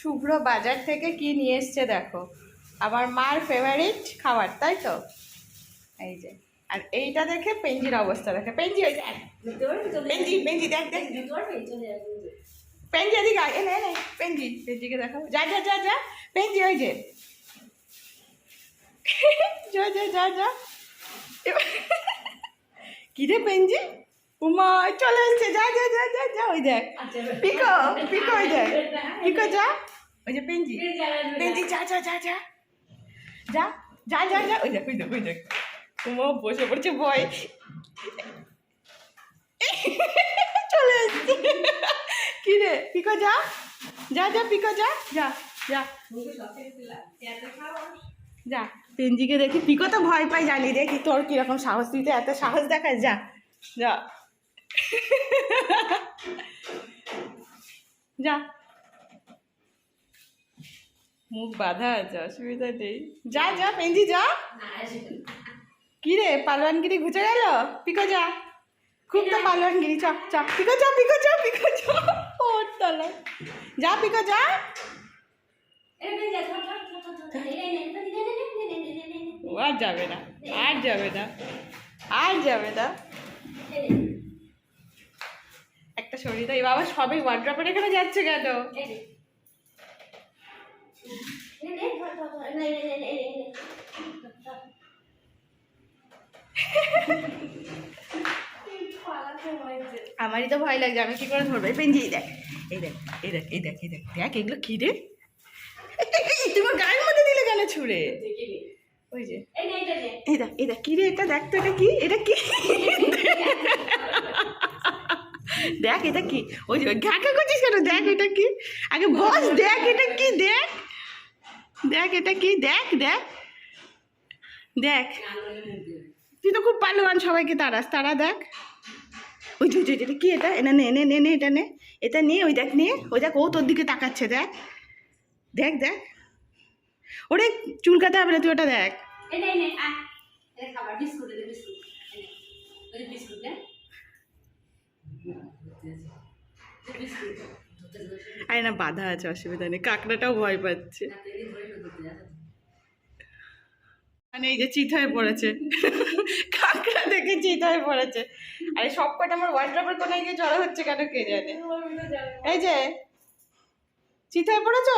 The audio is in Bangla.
শুভ্র বাজার থেকে কি নিয়ে এসছে দেখো। আমার মার ফেভারিট খাবার তাই তো? এই যে আর এইটা দেখে পেঞ্জির অবস্থা দেখে। পেঞ্জি ওই পেঞ্জি পেঞ্জি দেখ দেখ। পেঞ্জি এদিকে আয়, এনে এনে পেঞ্জি পেঞ্জিকে দেখো যা যা যা যা পেঞ্জি ওই যে। যা যা যা যা। কি রে পেঞ্জি? উমা চলে এসছে। যা যা যা। ওই দেখ। পিকো পিকো ওই দেখ। পিকো, যা। ওই যে পেঞ্জি। পেঞ্জি, যা যা যা যা। যা যা যা যা। ওই দেখ ওই দেখ ওই দেখ। উমা বসে পড়ছে, ভয়। চলে এসছে। কি রে? পিকো, যা। যা যা, পিকো, যা। যা যা। যা। পেঞ্জিকে দেখি। পিকো তো ভয় পাই জানি। দেখি তোর কীরকম সাহস। দিতে এত সাহস দেখাস। যা যা। যা। মুখ বাঁধা আছে, অসুবিধা নেই। যা যা, পেঞ্জি, যা। কি রে, পালোয়ানগিরি ঘুচে গেল? পিকো, যা। খুব তো পালোয়ানগিরি, চ চ। পিকো যা পিকো যা পিকো যা ওর তলায় যা, পিকো, যা। আর যাবে না, আর যাবে না, আর যাবে না। একটা শরীর এই বাবা সবই ওয়ার্ড্রপের এখানে যাচ্ছে কেন? আমারই তো ভয় লাগছে, আমি কি করে ধরবো? পেঞ্জি দেখ, এই দেখ এই দেখ এই দেখ এই দেখ দেখ এগুলো কি রে? তোমার গায়ের মধ্যে দিলে কেন ছুঁড়ে? ওই যে, এই দেখ এই দেখ, কি রে এটা দেখ তো, এটা কি? এটা কি? দেখ এটা কি? ওই ঘাকা করছিস কেন? দেখ এটা কি? আগে বস, দেখ এটা কি? দেখ। দেখ এটা কি? দেখ দেখ। দেখ। তুই তো খুব পালোয়ান সবাইকে তারাস তারা দেখ। ওই যে এটা কি এটা? এনে নে নে নে নে, এটা নে। এটা নিয়ে ওই দেখ নিয়ে ওই দেখ, ও তোর দিকে তাকাচ্ছে, দেখ। দেখ দেখ। ওরে চুলকাতে হবে না, তুই ওটা দেখ। আরে না, বাধা আছে, অসুবিধা নেই। কাঁকড়াটাও ভয় পাচ্ছে। মানে এই যে চিত হয়ে পড়েছে। কাঁকড়া দেখে চিত হয়ে পড়েছে। আরে সব কটা আমার ওয়ার্ড্রপের কোনায় গিয়ে জড়ো হচ্ছে কেন কে জানে? এই যে, চিত হয়ে পড়েছো?